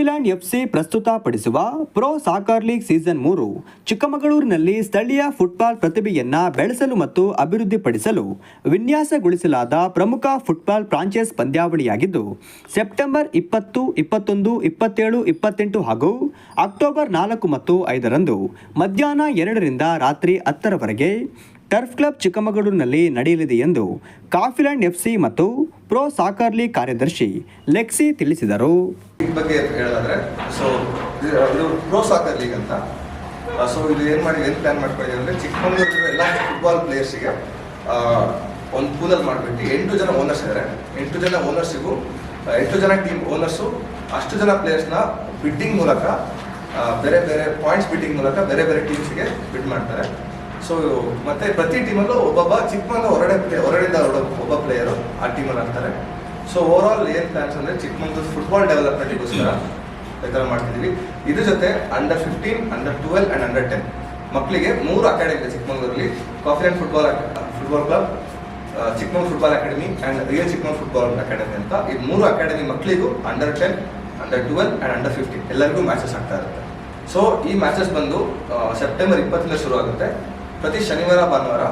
ಕಾಫಿಲ್ಯಾಂಡ್ FC ಪ್ರಸ್ತುತಪಡಿಸುವ pro soccer league season ಮೂರು ಚಿಕ್ಕಮಗಳೂರಿನಲ್ಲಿ ಸ್ಥಳೀಯ ಫುಟ್ಬಾಲ್ ಪ್ರತಿಭೆಯನ್ನ ಬೆಳೆಸಲು ಮತ್ತು ಅಭಿವೃದ್ಧಿಪಡಿಸಲು ವಿನ್ಯಾಸಗೊಳಿಸಲಾದ ಪ್ರಮುಖ ಫುಟ್ಬಾಲ್ ಫ್ರಾಂಚೈಸ್ ಪಂದ್ಯಾವಳಿಯಾಗಿದ್ದು, ಸೆಪ್ಟೆಂಬರ್ ಇಪ್ಪತ್ತು, ಇಪ್ಪತ್ತೊಂದು, ಇಪ್ಪತ್ತೇಳು, ಇಪ್ಪತ್ತೆಂಟು ಹಾಗೂ ಅಕ್ಟೋಬರ್ ನಾಲ್ಕು ಮತ್ತು ಐದರಂದು ಮಧ್ಯಾಹ್ನ ಎರಡರಿಂದ ರಾತ್ರಿ ಹತ್ತರವರೆಗೆ ಟರ್ಫ್ ಕ್ಲಬ್ ಚಿಕ್ಕಮಗಳೂರಿನಲ್ಲಿ ನಡೆಯಲಿದೆ ಎಂದು ಕಾಫಿಲ್ಯಾಂಡ್ ಎಫ್ಸಿ ಮತ್ತು ಪ್ರೊ ಸಾಕರ್ ಕಾರ್ಯದರ್ಶಿ ಲೆಕ್ಸಿ ತಿಳಿಸಿದರು. ಈ ಬಗ್ಗೆ ಹೇಳೋದಾದ್ರೆ ಸೊ ಇದು ಪ್ರೋ ಸಾಕರ್ ಲೀಗ್ ಅಂತ. ಸೊ ಇದು ಏನು ಮಾಡಿ, ಏನು ಪ್ಲಾನ್ ಮಾಡ್ಕೊಂಡಿದ್ದೀವಿ ಅಂದರೆ ಚಿಕ್ಕಮಗಳೂರಿನ ಎಲ್ಲ ಫುಟ್ಬಾಲ್ ಪ್ಲೇಯರ್ಸಿಗೆ ಒಂದು ಪೂಲಲ್ಲಿ ಮಾಡ್ಬಿಟ್ಟು ಎಂಟು ಜನ ಓನರ್ಸ್ ಇದ್ದಾರೆ ಎಂಟು ಜನ ಓನರ್ಸಿಗೂ ಎಂಟು ಜನ ಟೀಮ್ ಓನರ್ಸು ಅಷ್ಟು ಜನ ಪ್ಲೇಯರ್ಸ್ನ ಬಿಡ್ಡಿಂಗ್ ಮೂಲಕ ಬೇರೆ ಬೇರೆ ಪಾಯಿಂಟ್ಸ್ ಬಿಡ್ಡಿಂಗ್ ಮೂಲಕ ಬೇರೆ ಬೇರೆ ಟೀಮ್ಸ್ಗೆ ಬಿಡ್ ಮಾಡ್ತಾರೆ. ಸೊ ಮತ್ತೆ ಪ್ರತಿ ಟೀಮಲ್ಲೂ ಒಬ್ಬೊಬ್ಬ ಚಿಕ್ಕಮಂಗ್ಳೂರು ಹೊರಗಡೆ ಪ್ಲೇ ಹೊರಗಡೆಯಿಂದ ಹೊರಡೋ ಒಬ್ಬ ಪ್ಲೇಯರು ಆ ಟೀಮಲ್ಲಿ ಆಗ್ತಾರೆ ಸೊ ಓವರ್ ಆಲ್ ಏನ್ ಪ್ಲಾನ್ಸ್ ಅಂದ್ರೆ ಚಿಕ್ಕಮಂಗ್ಳೂರು ಫುಟ್ಬಾಲ್ ಡೆವಲಪ್ಮೆಂಟಿಗೋಸ್ಕರ ಈ ಥರ ಮಾಡ್ತಿದ್ದೀವಿ ಇದ್ರ ಜೊತೆ under fifteen under twelve and under ten ಮಕ್ಕಳಿಗೆ ಮೂರು ಅಕಾಡೆಮಿ ಇದೆ ಚಿಕ್ಕಮಂಗ್ಳೂರಲ್ಲಿ. Coffee and football football club Chikmagalur football academy and real Chikmagalur football academy ಅಂತ. ಈ ಮೂರು ಅಕಾಡೆಮಿ ಮಕ್ಕಳಿಗೂ under ten under twelve and under fifteen ಎಲ್ಲರಿಗೂ ಮ್ಯಾಚಸ್ ಆಗ್ತಾ ಇರುತ್ತೆ. ಸೊ ಈ ಮ್ಯಾಚಸ್ ಬಂದು ಸೆಪ್ಟೆಂಬರ್ ಇಪ್ಪತ್ತರಿಂದ ಶುರು ಆಗುತ್ತೆ. ಪ್ರತಿ ಶನಿವಾರ, ಭಾನುವಾರ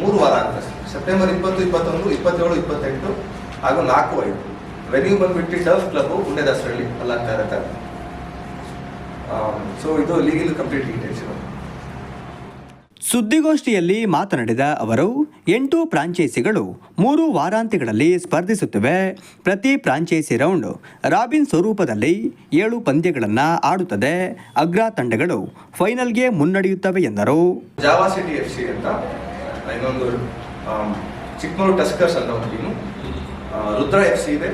ಮೂರು ವಾರ ಆಗುತ್ತೆ. ಸೆಪ್ಟೆಂಬರ್ ಇಪ್ಪತ್ತು, ಇಪ್ಪತ್ತೊಂದು, ಇಪ್ಪತ್ತೇಳು, ಇಪ್ಪತ್ತೆಂಟು ಹಾಗೂ ನಾಲ್ಕು ಐದು ವೆನ್ಯೂ ಬಂದ್ಬಿಟ್ಟು ಟರ್ಫ್ ಕ್ಲಬ್ ಉಂಡೆ ದಾಸರಳ್ಳಿ ಅಲ್ಲಾಗ್ತಾ ಇರುತ್ತೆ ಸೊ ಇದು ಲೀಗಲ್ ಕಂಪ್ಲೀಟ್ ಡೀಟೇಲ್ಸ್ ಸುದ್ದಿಗೋಷ್ಠಿಯಲ್ಲಿ ಮಾತನಾಡಿದ ಅವರು ಎಂಟು ಫ್ರಾಂಚೈಸಿಗಳು ಮೂರು ವಾರಾಂತ್ಯಗಳಲ್ಲಿ ಸ್ಪರ್ಧಿಸುತ್ತಿವೆ. ಪ್ರತಿ ಫ್ರಾಂಚೈಸಿ ರೌಂಡ್ ರಾಬಿನ್ ಸ್ವರೂಪದಲ್ಲಿ ಏಳು ಪಂದ್ಯಗಳನ್ನು ಆಡುತ್ತದೆ. ಅಗ್ರ ತಂಡಗಳು ಫೈನಲ್ಗೆ ಮುನ್ನಡೆಯುತ್ತವೆ ಎಂದರು. ಜಾವಾ ಸಿಟಿ ಎಫ್ ಸಿ ಅಂತ ಇನ್ನೊಂದು ಆಮ್, ಚಿಕ್ಕಮಗಳೂರು ಟಸ್ಕರ್ಸ್ ಅಂತ ಒಂದು ಟೀಮು ರುದ್ರ ಎಫ್ ಸಿ ಇದೆ.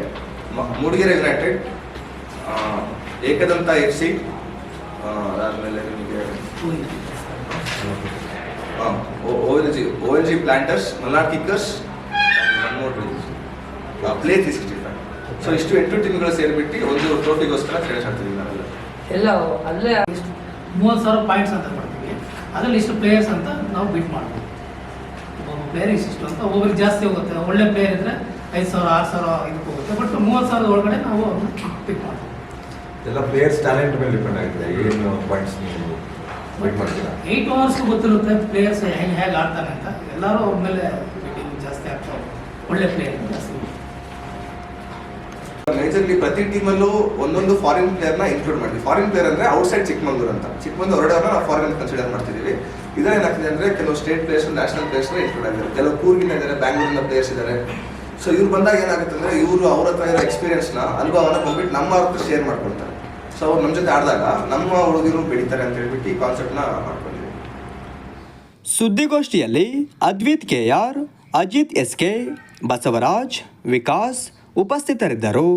Mudigere united Ekadanta F C ಅದಾದಮೇಲೆ ನಿಮಗೆ O L G O L G planters Malnad kickers play three sixty so ಇಷ್ಟು ಎಂಟು ಟೀಮ್ಗಳು ಸೇರಿಬಿಟ್ಟು ಒಂದು ಟ್ರೋಫಿಗೋಸ್ಕರ ಕ್ರೀಡೆ ಆಡ್ತಿದ್ದೀವಿ ನಾವೆಲ್ಲ. ಎಲ್ಲ, ಅಲ್ಲೇ ಮೂವತ್ತು ಸಾವಿರ ಪಾಯಿಂಟ್ಸ್ ಅಂತ ಮಾಡ್ತೀವಿ ಅದರಲ್ಲಿ ಇಷ್ಟು ಪ್ಲೇಯರ್ಸ್ ಅಂತ ನಾವು ಬಿಟ್ ಮಾಡ್ತೀವಿ. ಪ್ಲೇಯರ್ ಇಷ್ಟು ಅಂತ ಒಬ್ಬರಿಗೆ ಜಾಸ್ತಿ ಹೋಗುತ್ತೆ. ಒಳ್ಳೆ ಪ್ಲೇಯರ್ ಇದ್ರೆ ಐದು ಸಾವಿರ ಆರು ಸಾವಿರ ಇದಕ್ಕೆ ಹೋಗುತ್ತೆ. ಬಟ್ ಮೂವತ್ತು ಸಾವಿರದ ಒಳಗಡೆ ನಾವು ಅವ್ರನ್ನ ಪಿಕ್ ಮಾಡ್ತೀವಿ. ಎಲ್ಲ ಪ್ಲೇಯರ್ಸ್ ಟ್ಯಾಲೆಂಟ್ ಮೇಲೆ ಡಿಪೆಂಡ್ ಆಗಿದೆ. ಏನು ಪಾಯಿಂಟ್ಸ್ ನೀವು ವೆಯ್ಟ್ ಮಾಡ್ತೀರಾ? ಏಯ್ಟ್ ಅವರ್ಸ್ಗೂ ಗೊತ್ತಿರುತ್ತೆ ಪ್ಲೇಯರ್ಸ್ ಹೆಂಗೆ ಹೇಗೆ ಆಡ್ತಾರೆ ಅಂತ. ಎಲ್ಲರೂ ಅವ್ರ ಮೇಲೆ ಜಾಸ್ತಿ ಆಗ್ತಾವೆ ಒಳ್ಳೆ ಪ್ಲೇಯರ್ ಜಾಸ್ತಿ ಮೇಜರ್ಲಿ ಪ್ರತಿ ಟೀಮಲ್ಲೂ ಒಂದೊಂದು ಫಾರಿನ್ ಪ್ಲೇಯರ್ನ ಇನ್ಕ್ಲೂಡ್ ಮಾಡಿ ಫಾರಿನ್ ಪ್ಲೇಯರ್ ಅಂದ್ರೆ ಔಟ್ಸೈಡ್ ಚಿಕ್ಕಮಂಗ್ಳೂರು ಅಂತ. ಚಿಕ್ಕಮಂಗ್ಳೂರು ಹೊರಡೋರ್ನ ನಾವು ಫಾರಿನ್ ಕನ್ಸಿಡರ್ ಮಾಡ್ತಿದ್ದೀವಿ. ಇದೇನಾಗ್ತಿದೆ ಅಂದರೆ ಕೆಲವು state players national players include ಆಗಿದ್ದಾರೆ. ಕೆಲವು ಕೂರ್ಗಿನ ಇದ್ದಾರೆ ಬ್ಯಾಂಗ್ಳೂರಿನ ಪ್ಲೇಯರ್ಸ್ ಇದ್ದಾರೆ. ಸೊ ಇವ್ರು ಬಂದಾಗ ಏನಾಗುತ್ತೆ ಅಂದ್ರೆ ಇವರು ಅವ್ರ ಹತ್ರ ಇರೋ ಎಕ್ಸ್ಪೀರಿಯನ್ಸ್ನ ಅನುಭವನ ಬಂದ್ಬಿಟ್ಟು ನಮ್ಮ ಹತ್ರ ಶೇರ್ ಮಾಡ್ಕೊಳ್ತಾರೆ. ಸೊ ಅವ್ರು ನಮ್ಮ ಜೊತೆ ಆಡಿದಾಗ ನಮ್ಮ ಹುಡುಗಿರು ಬೆಳೀತಾರೆ ಅಂತ ಹೇಳ್ಬಿಟ್ಟು ಈ ಕಾನ್ಸೆಪ್ಟ್ನ ಮಾಡ್ಕೊಂಡಿದ್ದೀವಿ. ಸುದ್ದಿಗೋಷ್ಠಿಯಲ್ಲಿ Advith K R, Ajith S K, Basavaraj, Vikas ಉಪಸ್ಥಿತರಿದ್ದರು.